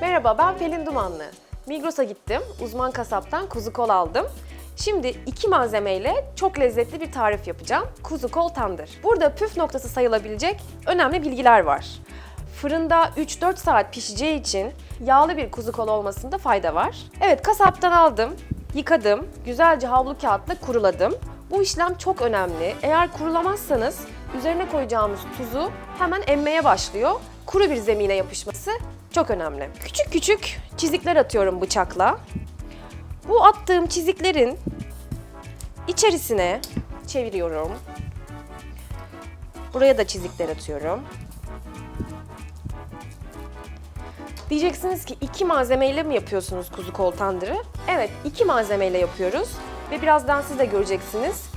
Merhaba ben Pelin Dumanlı. Migros'a gittim. Uzman kasaptan kuzu kol aldım. Şimdi iki malzemeyle çok lezzetli bir tarif yapacağım. Kuzu kol tandır. Burada püf noktası sayılabilecek önemli bilgiler var. Fırında 3-4 saat pişeceği için yağlı bir kuzu kol olmasında fayda var. Evet kasaptan aldım, yıkadım, güzelce havlu kağıtla kuruladım. Bu işlem çok önemli. Eğer kurulamazsanız üzerine koyacağımız tuzu hemen emmeye başlıyor. Kuru bir zemine yapışması çok önemli. Küçük küçük çizikler atıyorum bıçakla. Bu attığım çiziklerin içerisine çeviriyorum. Buraya da çizikler atıyorum. Diyeceksiniz ki iki malzemeyle mi yapıyorsunuz kuzu kol tandırı? Evet, iki malzemeyle yapıyoruz ve birazdan siz de göreceksiniz.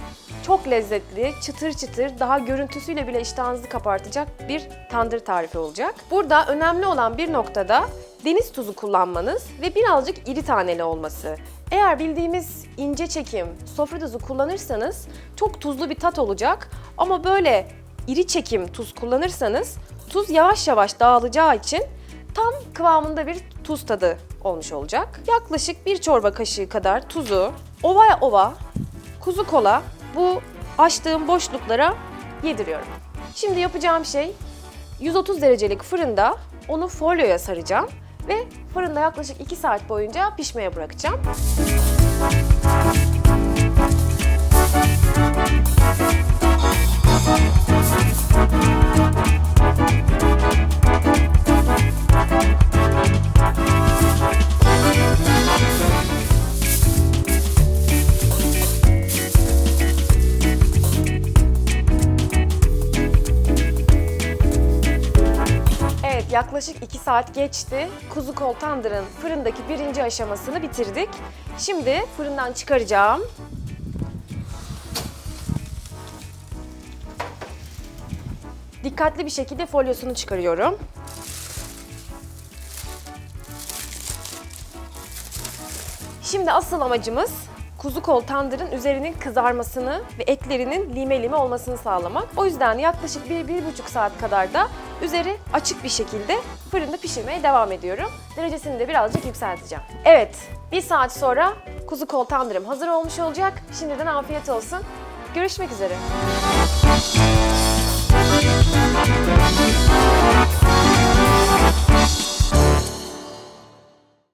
Çok lezzetli, çıtır çıtır, daha görüntüsüyle bile iştahınızı kapartacak bir tandır tarifi olacak. Burada önemli olan bir noktada deniz tuzu kullanmanız ve birazcık iri taneli olması. Eğer bildiğimiz ince çekim sofra tuzu kullanırsanız çok tuzlu bir tat olacak ama böyle iri çekim tuz kullanırsanız tuz yavaş yavaş dağılacağı için tam kıvamında bir tuz tadı olmuş olacak. Yaklaşık bir çorba kaşığı kadar tuzu ova ova kuzu kola bu açtığım boşluklara yediriyorum. Şimdi yapacağım şey 130 derecelik fırında onu folyoya saracağım ve fırında yaklaşık 2 saat boyunca pişmeye bırakacağım. Yaklaşık 2 saat geçti. Kuzu kol tandırın fırındaki birinci aşamasını bitirdik. Şimdi fırından çıkaracağım. Dikkatli bir şekilde folyosunu çıkarıyorum. Şimdi asıl amacımız kuzu kol tandırın üzerinin kızarmasını ve etlerinin lime lime olmasını sağlamak. O yüzden yaklaşık 1-1,5 saat kadar da üzeri açık bir şekilde fırında pişirmeye devam ediyorum. Derecesini de birazcık yükselteceğim. Evet, bir saat sonra kuzu kol tandırım hazır olmuş olacak. Şimdiden afiyet olsun. Görüşmek üzere.